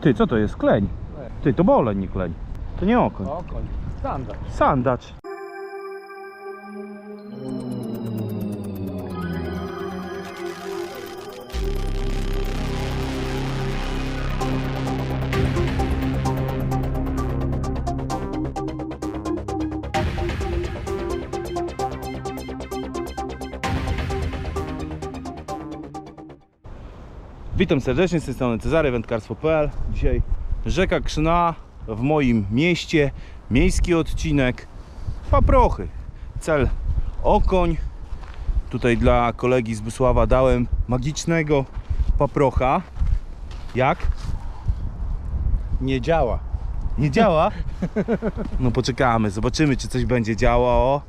Ty, co to jest? Kleń. Ty, to boleń, nie kleń. To nie okoń. Okoń. Standard. Sandacz. Witam serdecznie z tej strony Cezary, wędkarstwo.pl Dzisiaj rzeka Krzna w moim mieście, miejski odcinek Paprochy. Cel Okoń. Tutaj dla kolegi z Bysława dałem magicznego paprocha. Jak? Nie działa. Nie działa? No poczekamy, zobaczymy czy coś będzie działało.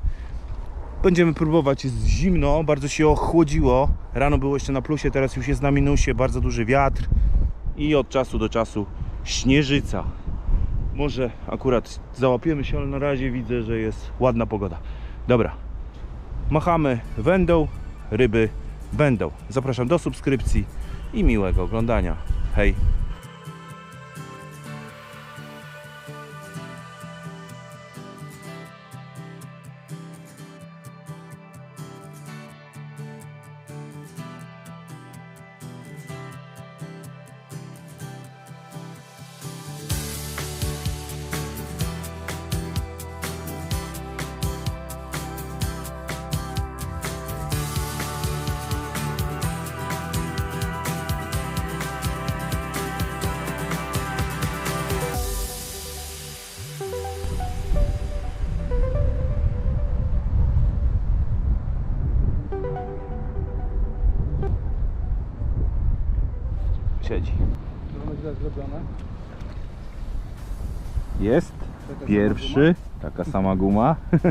Będziemy próbować, jest zimno, bardzo się ochłodziło. Rano było jeszcze na plusie, teraz już jest na minusie, bardzo duży wiatr i od czasu do czasu śnieżyca. Może akurat załapiemy się, ale na razie widzę, że jest ładna pogoda. Dobra, machamy wędą, ryby będą. Zapraszam do subskrypcji i miłego oglądania. Hej! Siedzi. Mamy źle zrobione. Jest. Taka Pierwszy. Taka sama guma.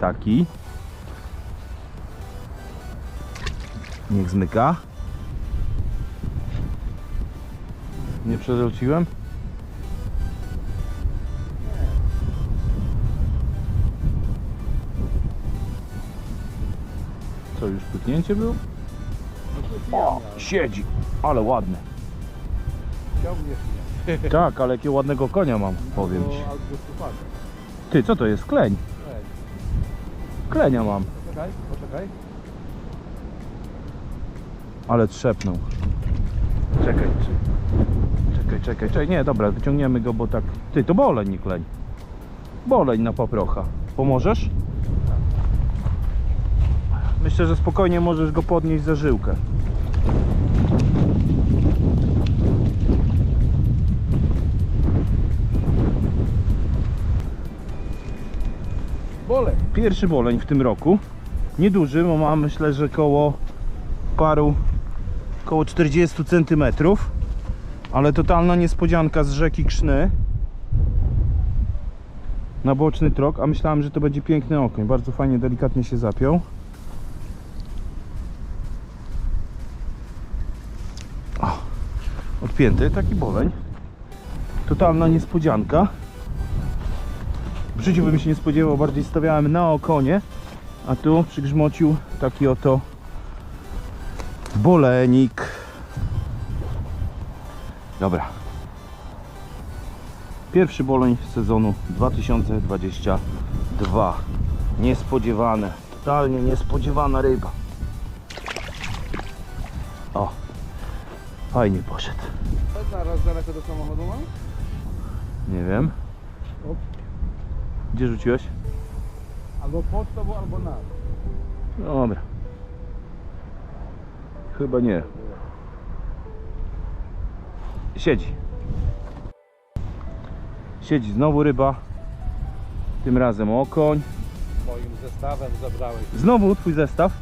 Taki. Niech zmyka. Nie przerzuciłem? Co, już pyknięcie było? O, siedzi. Ale ładny. Tak, ale jakiego ładnego konia mam, powiem ci. Ty, co to jest? Kleń. Klenia mam, poczekaj, poczekaj. ale trzepnął. Czekaj, czekaj, czekaj, czekaj. Nie, dobra, wyciągniemy go, bo tak... Ty, to boleń, nie kleń. Boleń na paprocha. Pomożesz? Myślę, że spokojnie możesz go podnieść za żyłkę. Bolej. Pierwszy boleń w tym roku. Nieduży, bo ma myślę, że koło paru, koło 40 cm. Ale totalna niespodzianka z rzeki Krzny. Na boczny trok, a myślałem, że to będzie piękny okoń. Bardzo fajnie, delikatnie się zapiął. Odpięty, taki boleń. Totalna niespodzianka. W życiu bym się nie spodziewał, bardziej stawiałem na okonie, a tu przygrzmocił taki oto bolenik. Dobra. Pierwszy boleń sezonu 2022. Niespodziewane, totalnie niespodziewana ryba. O, fajnie poszedł. Zaraz daleko do samochodu mam? Nie wiem. Op. Gdzie rzuciłeś? Albo pod tobą, albo na. Dobra. Chyba nie. Siedzi. Siedzi znowu ryba. Tym razem okoń. Moim zestawem zabrałeś. Znowu twój zestaw.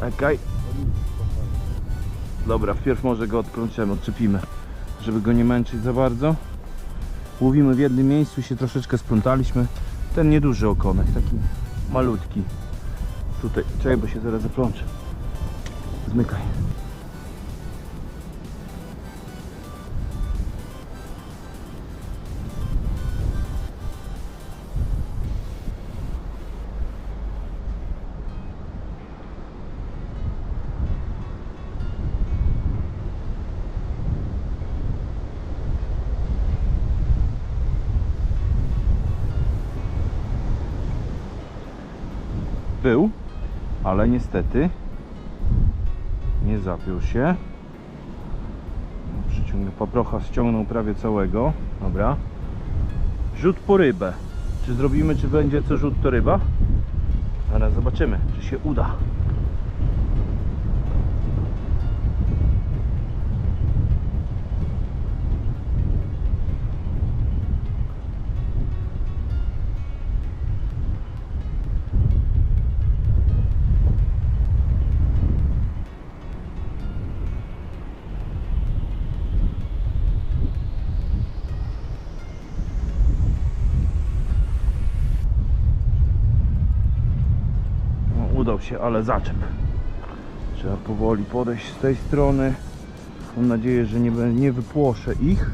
Okej. Dobra, wpierw może go odplączemy, odczepimy, żeby go nie męczyć za bardzo. Łowimy w jednym miejscu, się troszeczkę splątaliśmy. Ten nieduży okonek, taki malutki. Tutaj, czekaj, bo się zaraz zaplączę. Zmykaj. Był, ale niestety nie zapiął się. Przyciągnę paprocha, ściągnął prawie całego. Dobra. Rzut po rybę. Czy zrobimy, czy będzie co rzut to ryba? Zaraz zobaczymy, czy się uda. Się, ale zaczep. Trzeba powoli podejść z tej strony. Mam nadzieję, że nie, nie wypłoszę ich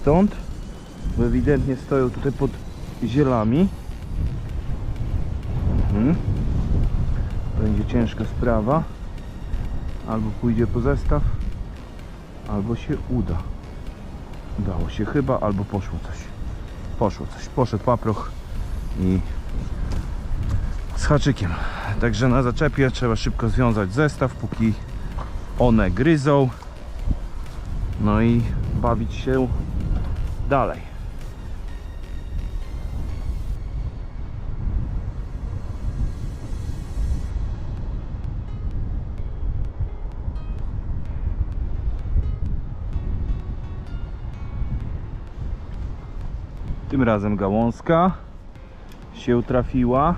stąd, bo ewidentnie stoją tutaj pod zielami. Mhm. Będzie ciężka sprawa. Albo pójdzie po zestaw, albo się uda. Udało się chyba, albo poszło coś. Poszło coś. Poszedł paproch i z haczykiem. Także na zaczepie trzeba szybko związać zestaw, póki one gryzą. No i bawić się dalej. Tym razem gałązka się trafiła.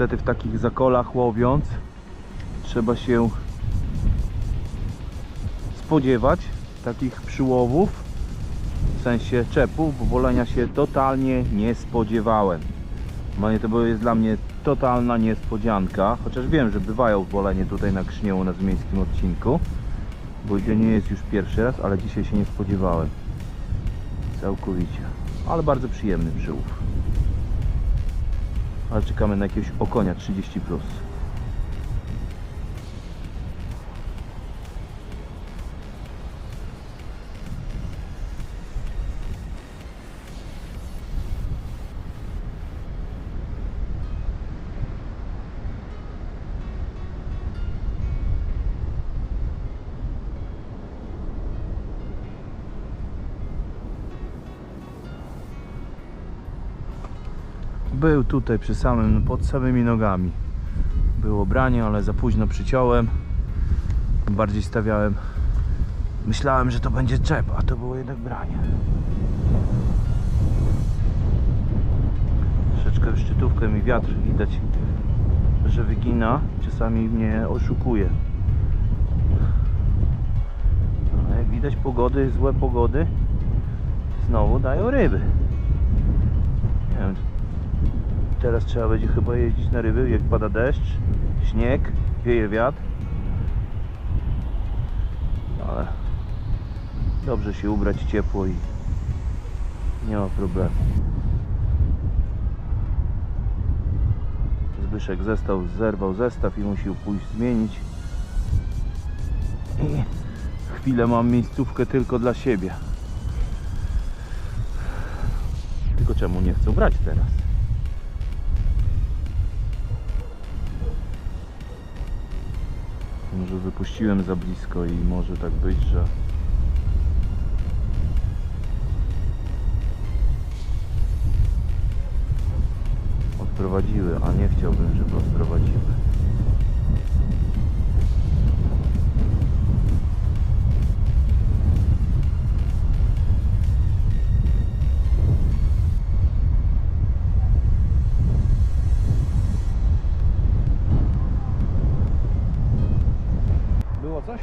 Niestety w takich zakolach łowiąc trzeba się spodziewać takich przyłowów w sensie czepów, bo wolenia się totalnie nie spodziewałem. To było- jest dla mnie totalna niespodzianka, chociaż wiem, że bywają wolenie tutaj na Krzniełu na zmieńskim odcinku, bo to nie jest już pierwszy raz, ale dzisiaj się nie spodziewałem. Całkowicie. Ale bardzo przyjemny przyłów. Ale czekamy na jakiegoś okonia 30 plus. Był tutaj przy samym, pod samymi nogami. Było branie, ale za późno przyciąłem. Bardziej stawiałem. Myślałem, że to będzie czep, a to było jednak branie. Troszeczkę szczytówkę mi wiatr widać, że wygina. Czasami mnie oszukuje. Ale jak widać pogody, złe pogody znowu dają ryby. Teraz trzeba będzie chyba jeździć na ryby, jak pada deszcz, śnieg, wieje wiatr. Ale dobrze się ubrać ciepło i nie ma problemu. Zbyszek zestaw, zerwał zestaw i musiał pójść zmienić. I chwilę mam miejscówkę tylko dla siebie. Tylko czemu nie chcą brać teraz? Może wypuściłem za blisko i może tak być, że odprowadziły, a nie chciałbym, żeby odprowadziły. Coś?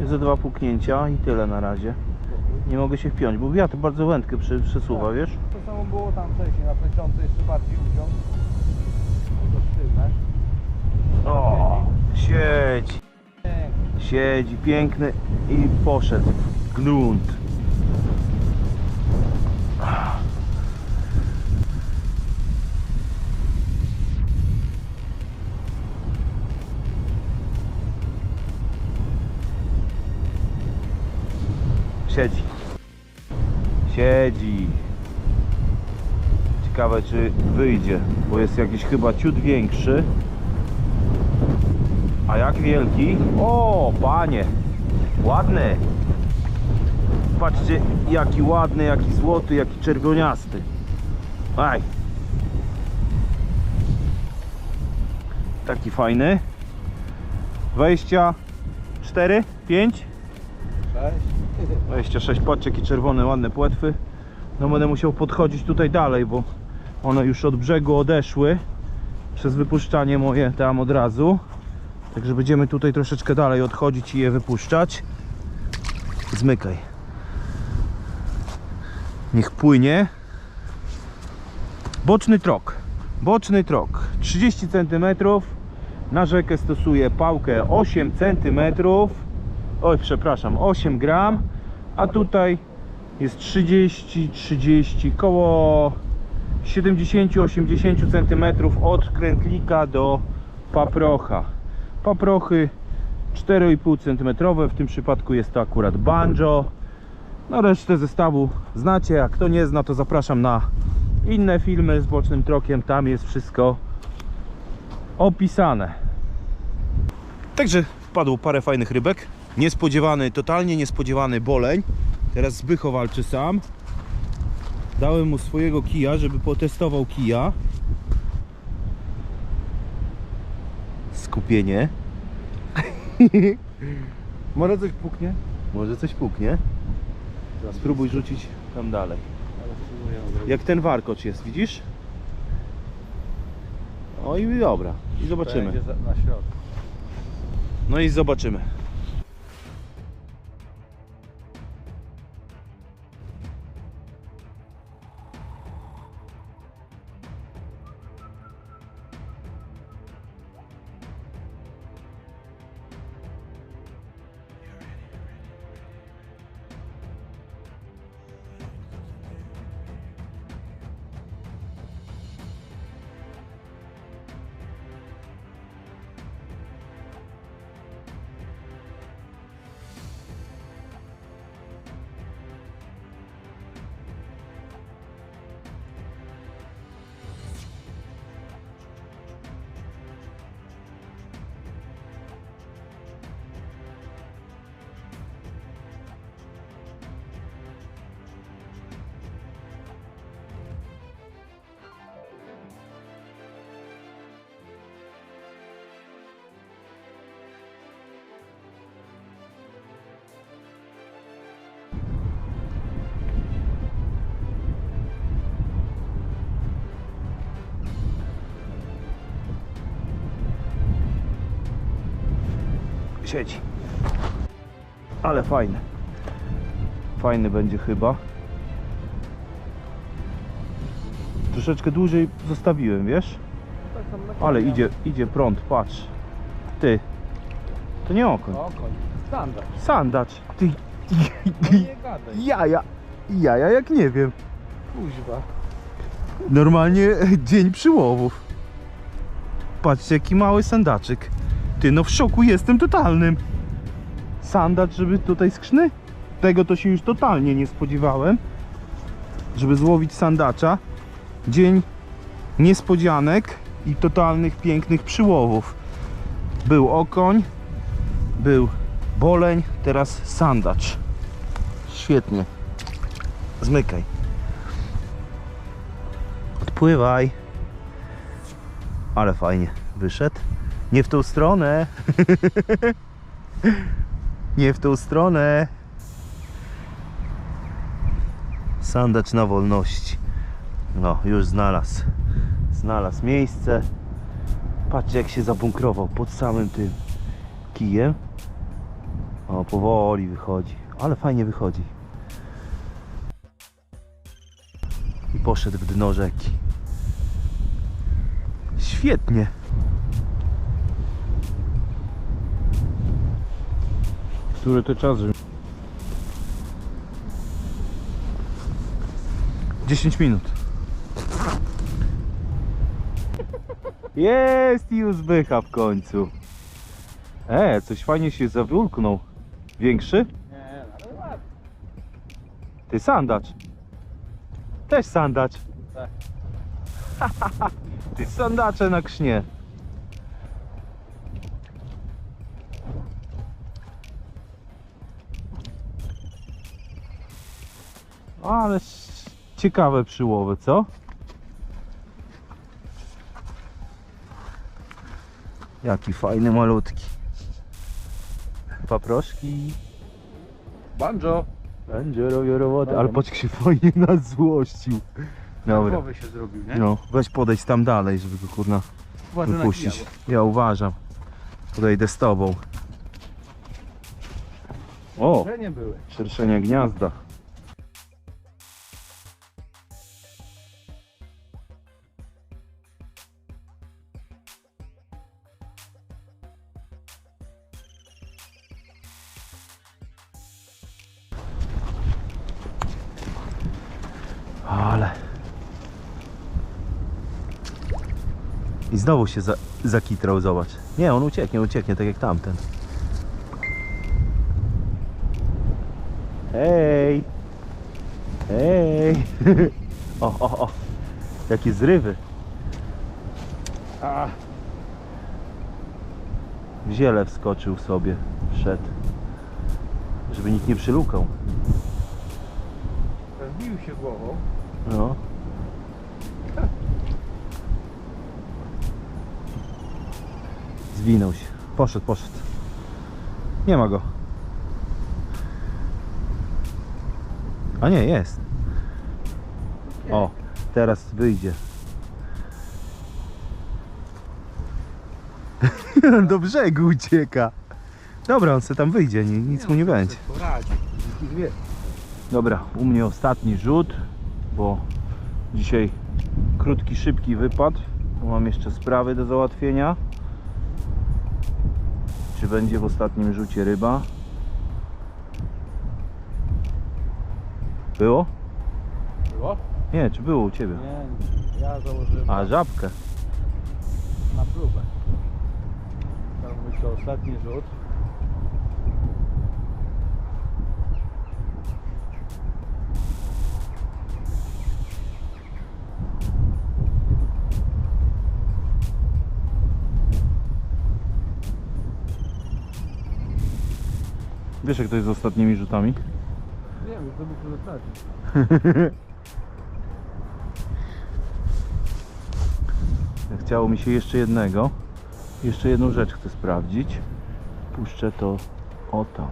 Jest ze dwa puknięcia i tyle na razie. Nie mogę się wpiąć, bo wiatr bardzo wędkę przy, przesuwa, wiesz? To samo było tam wcześniej, na plecionce jeszcze bardziej uciąg. To sztywne. O, siedzi, siedzi, piękny i poszedł w grunt. Siedzi. Siedzi. Ciekawe czy wyjdzie, bo jest jakiś chyba ciut większy. A jak wielki? O, panie! Ładny! Patrzcie, jaki ładny, jaki złoty, jaki czerwoniasty. Aj! Taki fajny. 24, 5, Cześć. 26, patrzcie jakie czerwone, ładne płetwy. No będę musiał podchodzić tutaj dalej, bo one już od brzegu odeszły przez wypuszczanie moje tam od razu. Także będziemy tutaj troszeczkę dalej odchodzić i je wypuszczać. Zmykaj. Niech płynie. Boczny trok. Boczny trok. 30 cm. Na rzekę stosuję pałkę 8 cm. Oj, przepraszam, 8 gram. A tutaj jest 30, 30, koło 70-80 cm od krętlika do paprocha. Paprochy 4,5 cm, w tym przypadku jest to akurat banjo. No resztę zestawu znacie, jak kto nie zna to zapraszam na inne filmy z bocznym trokiem, tam jest wszystko opisane. Także wpadło parę fajnych rybek. Niespodziewany, totalnie niespodziewany boleń. Teraz Zbycho walczy sam. Dałem mu swojego kija, żeby potestował kija. Skupienie. Może coś puknie? Może coś puknie. Spróbuj rzucić tam dalej. Jak ten warkocz jest, widzisz? O i dobra. I zobaczymy. No i zobaczymy. Siedzi. Ale fajny. Fajny będzie chyba. Troszeczkę dłużej zostawiłem, wiesz? Ale idzie, idzie prąd, patrz. Ty. To nie okoń. Standard. Sandacz. Ty. No nie gadaj. Jaja. Jaja jak nie wiem. Kuźwa. Normalnie dzień przyłowów. Patrzcie jaki mały sandaczyk. Ty no w szoku jestem totalnym. Sandacz, żeby tutaj skrzny? Tego to się już totalnie nie spodziewałem. Żeby złowić sandacza. Dzień niespodzianek i totalnych pięknych przyłowów. Był okoń, był boleń, teraz sandacz. Świetnie. Zmykaj. Odpływaj. Ale fajnie wyszedł. Nie w tą stronę. Nie w tą stronę. Sandacz na wolności. No, już znalazł. Znalazł miejsce. Patrzcie jak się zabunkrował pod samym tym kijem. O, powoli wychodzi. Ale fajnie wychodzi. I poszedł w dno rzeki. Świetnie. Który to czas? 10 minut. Jest już zbycha w końcu. E, coś fajnie się zawulknął. Większy? Nie, ale ładnie. Ty sandacz. Też sandacz. Tak. Ty sandacze na krznie. Ale ciekawe przyłowy, co? Jaki fajny, malutki. Paproszki. Banjo. Będzie robił robotę, ale patrz się fajnie nas złościł. Dobra, się zrobił, nie? no weź podejść tam dalej, żeby go kurna Uważaj na wypuścić. Ja uważam. Podejdę z tobą. O, Że nie były. szerszenie gniazda. Znowu się za, zakitrał, zobacz. Nie, on ucieknie, ucieknie, tak jak tamten. Hej! Hej! O, o, o! Jakie zrywy! A, W ziele wskoczył sobie, wszedł. Żeby nikt nie przylukał. wbił się głową. No. Zwinął się. Poszedł, poszedł. Nie ma go. A nie, jest. O, teraz wyjdzie. Do brzegu ucieka. Dobra, on se tam wyjdzie, ni- nic mu nie będzie. Dobra, u mnie ostatni rzut, bo dzisiaj krótki, szybki wypad. Mam jeszcze sprawy do załatwienia. Czy będzie w ostatnim rzucie ryba? Było? Było? Nie, czy było u Ciebie? Nie. Ja założyłem A, żabkę. na próbę. Tam myślę ostatni rzut. Wiesz jak to jest z ostatnimi rzutami? Nie wiem, to muszę zaznaczyć. Chciało mi się jeszcze jednego. Jeszcze jedną rzecz chcę sprawdzić. Puszczę to o tam.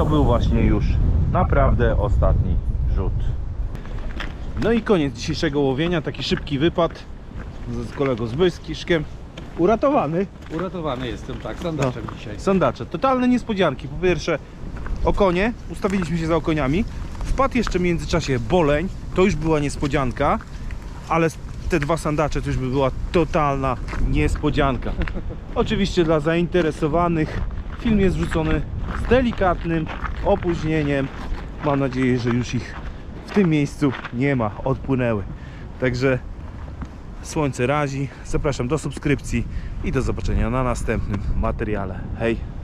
To był właśnie już naprawdę ostatni rzut. No i koniec dzisiejszego łowienia. Taki szybki wypad z z kolegą Zbyskiszkiem. Uratowany. Uratowany jestem, tak, sandaczem dzisiaj. Sandacze. Totalne niespodzianki. Po pierwsze okonie. Ustawiliśmy się za okoniami. Wpadł jeszcze w międzyczasie boleń. To już była niespodzianka. Ale te dwa sandacze to już by była totalna niespodzianka. Oczywiście dla zainteresowanych film jest wrzucony z delikatnym opóźnieniem. Mam nadzieję, że już ich w tym miejscu nie ma, odpłynęły. Także słońce razi. Zapraszam do subskrypcji i do zobaczenia na następnym materiale. Hej!